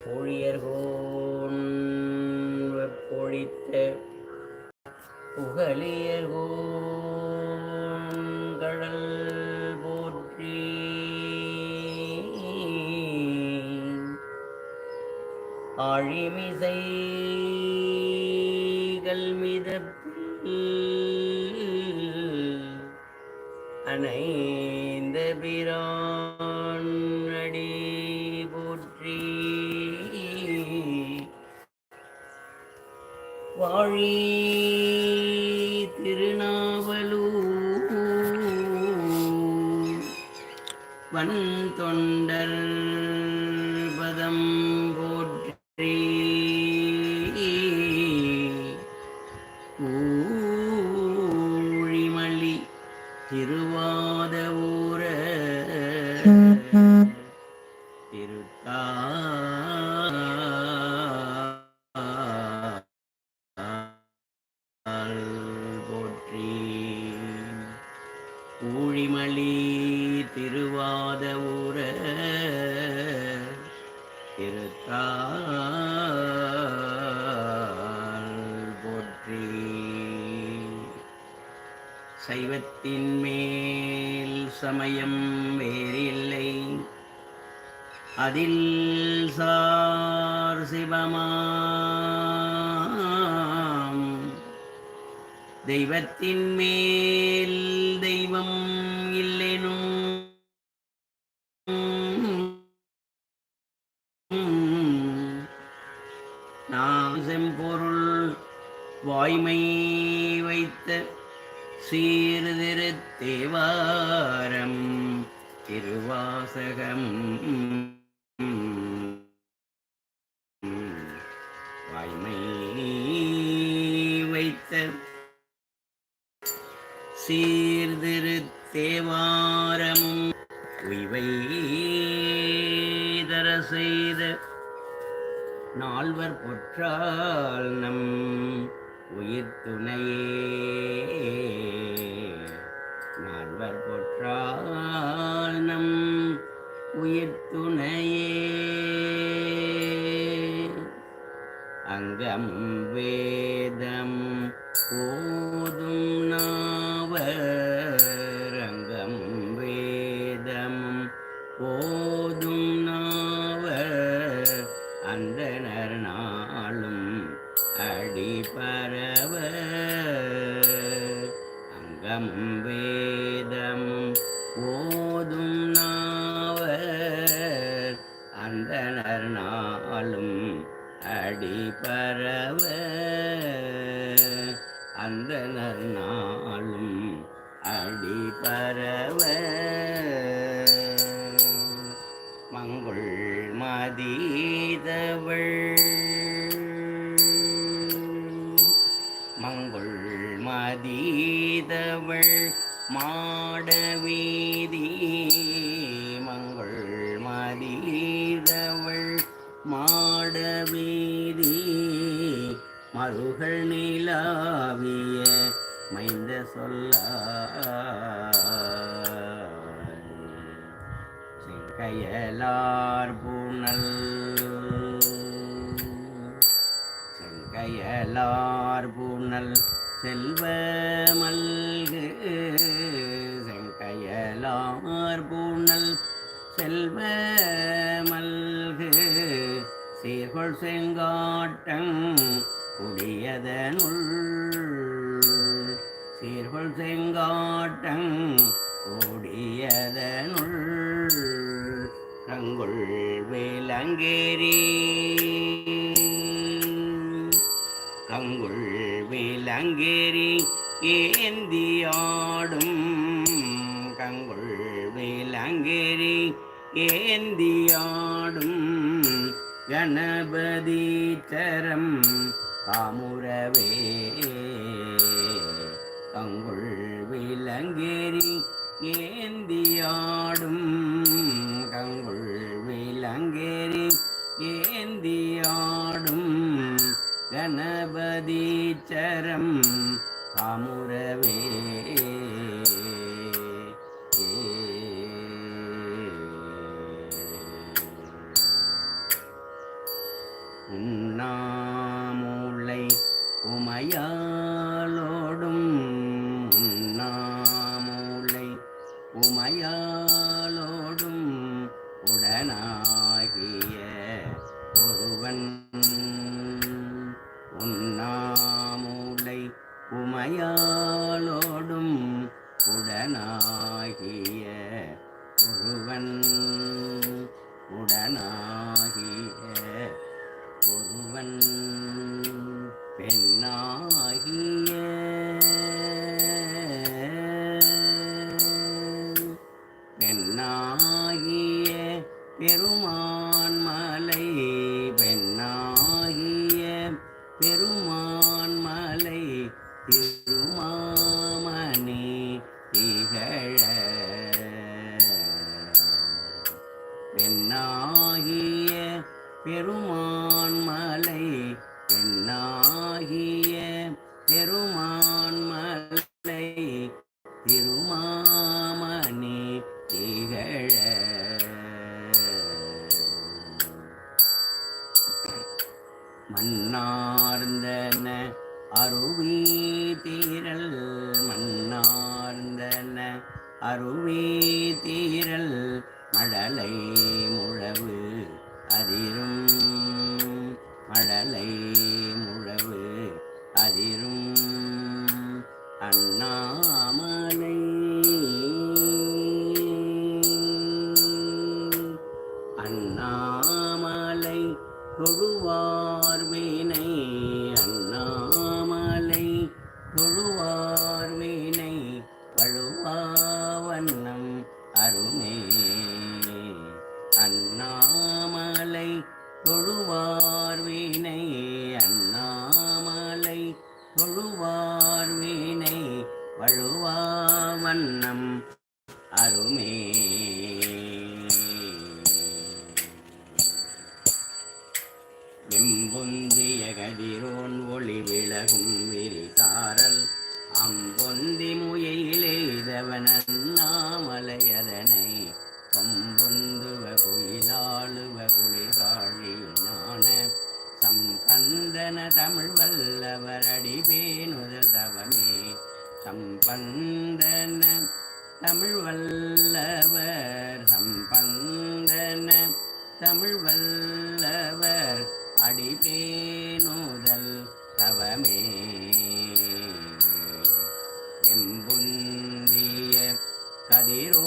பொழியர்கோன் பொழித்த புகழியர்கோன் கடல் போற்றி. ஆழிமிசை கல்மிதப்பில் அனை வன் தொண்டர் பதம். சைவத்தின் மேல் சமயம் வேறில்லை. அதில் சார் சிவமாம். தெய்வத்தின் மேல் வாசகம் வாய்மை வைத்த சீர்திரு தேவாரமும் உய்வை தர செய்த நால்வர் பொற்றால் நம் உயிர் துணையே. நால்வர் பொற்றால் உயிர் துணையே. மதீதவள். மங்குள் மதீதவள் மாடவீதி. மங்குள் மதீதவள் மாடவீதி. மருகள் நிலாவிய மைந்த சொல்ல செங்கையலார் கண்ணல் செங்கையலார் பூனல் செல்வ மல்கு. செங்கையலார் பூனல் செல்வ மல்கு. சீர்கொள் செங்காட்டம் குடியதனுள் சீர்கொள் செங்காட்டம் கூடியதனுள் கங்குள் வேலங்கேரி கங்குள் வேலங்கேரி ஏந்தியாடும் கங்குள் வேலங்கேரி ஏந்தியாடும் கணபதி தரம் காமுறவே கங்குள் விலங்கேரி ஏந்தியாடும் கணபதீச்சரம் அமுரவே காமுரவே உமையாலோடும் உண்ணாமூலை உமையாலோடும் உடனாகிய ஒருவன் 比如 அதிரும் மழலை வண்ணம் அருமே. வெம்பொந்திய கதிரோன் ஒளி விலகும் விரிதாரல் அம்பொந்தி முயையிலேதவன நாமலையதனை குயிலாளுவ குளிர்காழி ஞான சம்பந்தன தமிழ் வல்லவரடி பேணுதல் தவமே சம்பந்தன தமிழ் வல்லவர் சம்பந்தன தமிழ் வல்லவர் அடிபேணுதல் தவமே. வெம்புந்திய கதிரோ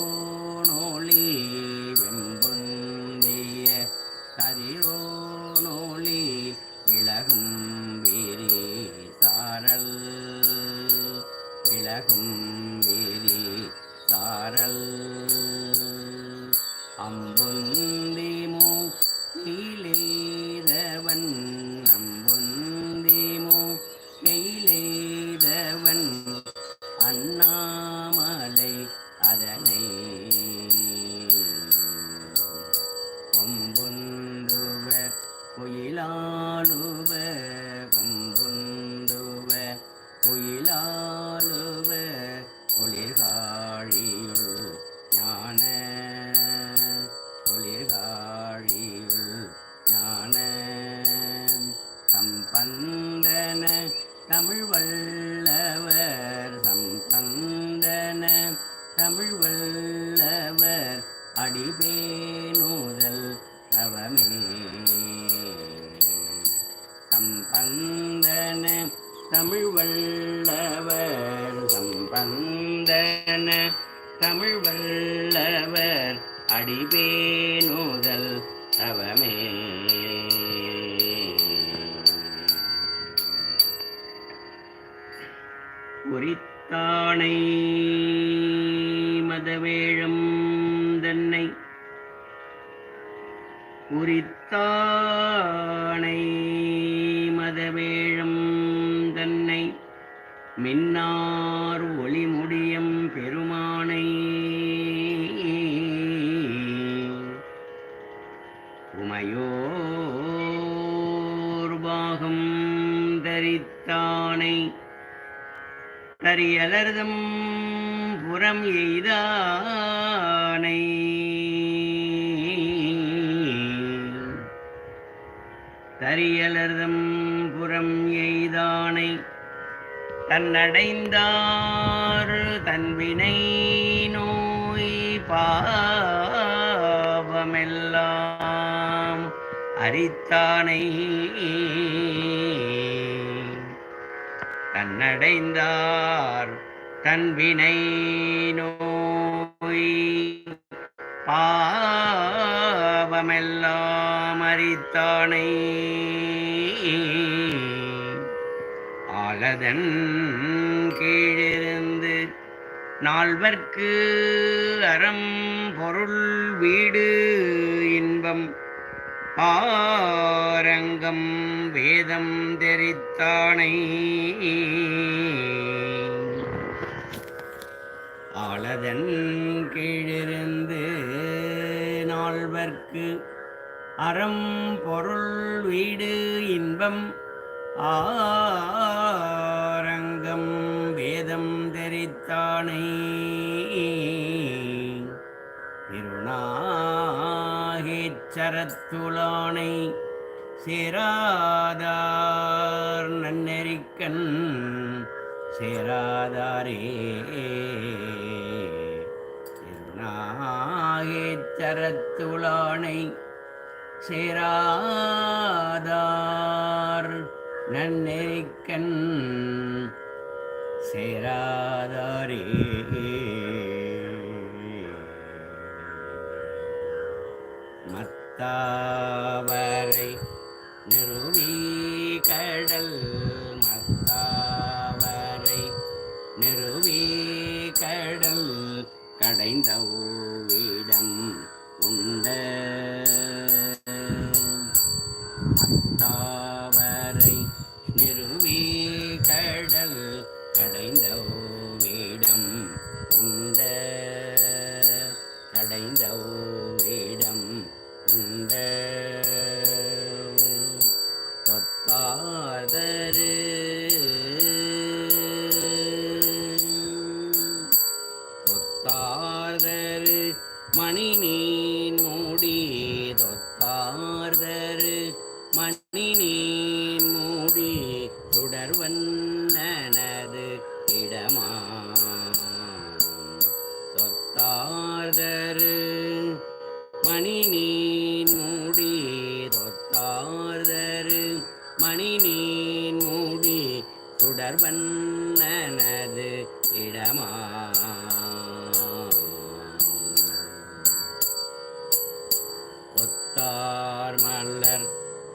சம்பந்தன தமிழ் வல்லவர் அடிபேணுதல் தவமே. உரித்தானை மதவேழம் தன்னை உரித்தானை உமையோர் தரித்தானை கரியலர்தம் புறம் எய்தானை. தரியலர்தம் புறம் எய்தானை தன்னடைந்தார் தன்வினை நோய் பாவமெல்லாம். அரித்தானை தன்னடைந்தார் தன்வினை நோய். பாவமெல்லாம் அரித்தானை ஆலதன் கீழிருந்து நால்வர்க்கு அறம் பொருள் வீடு. ஆரங்கம் வேதம் தெரித்தானை. ஆளதன் கீழிருந்து நால்வர்க்கு அறம் பொருள் வீடு இன்பம். ஆரங்கம் வேதம் தெரித்தானை. திருநாகேச்சரத்துலானை சேராதார் நன்னெறிக்கண் சேராதாரே. திருநாகேச்சரத்துலானை சேராதார் நன்னெறிக்கண் சேராதாரே. மத்தாவரை நிறுவி கடல் மத்தாவரை நிறுவி கடல் கடைந்த ஓவிடம் உண்ட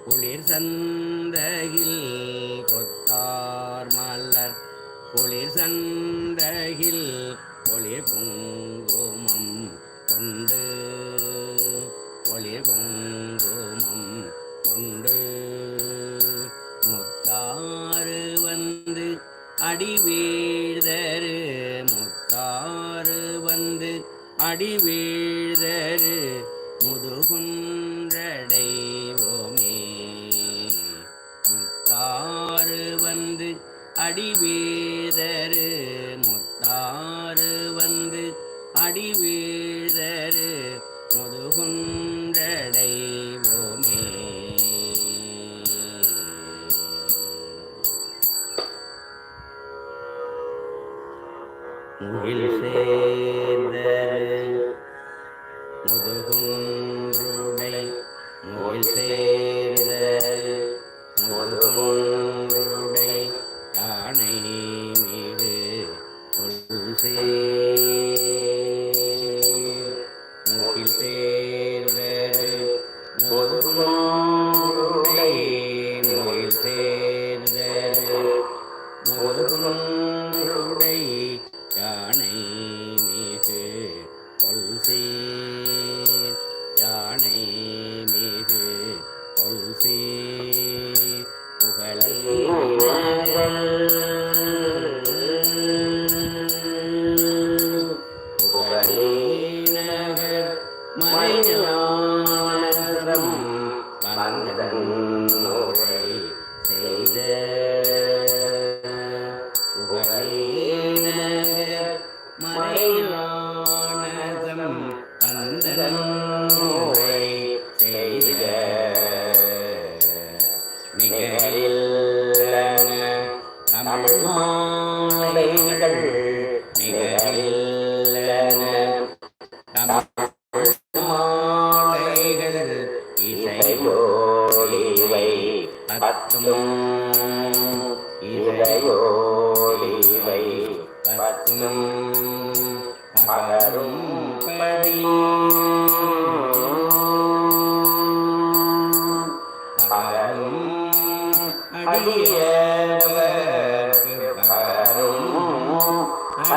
குளிர் சந்தகில் கொத்தார் மலர். குளிர் சந்தகில் ஒளிர் குங்குமம் கொண்டு ஒளிர் குங்குமம் கொண்டு. முத்தாறு வந்து அடிவீழ்தரு முத்தாறு வந்து அடி அடி வீழ்தரு Uh -huh. அடியவர்க்கிட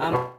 Um,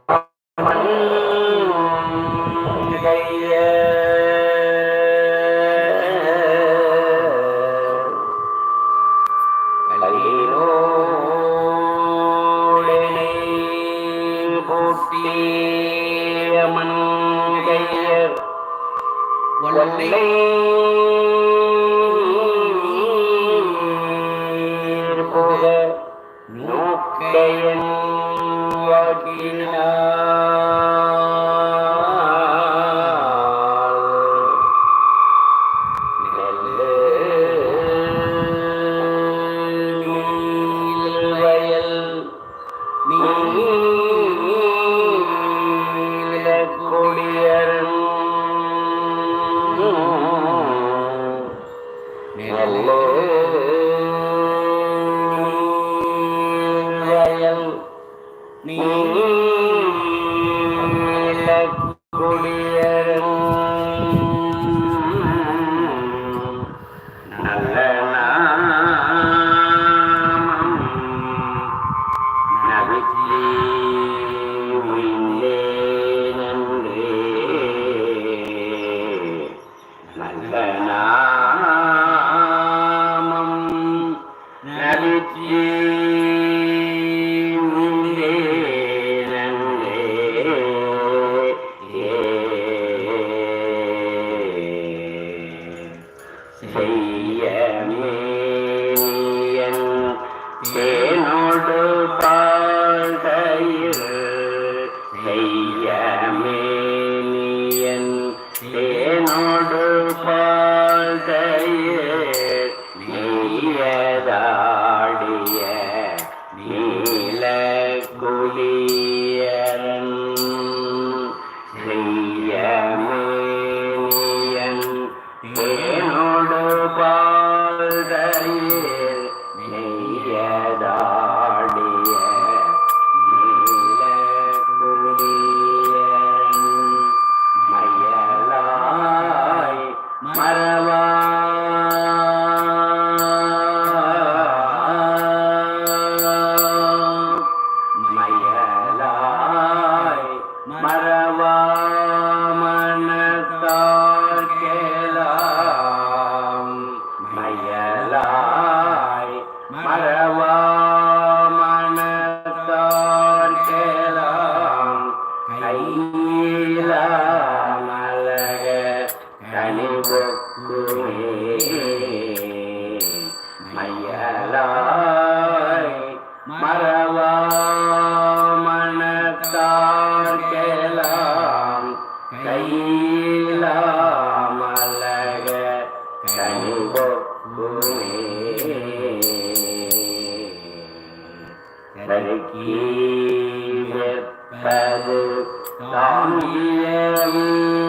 வெப்பது தாங்கியதோல்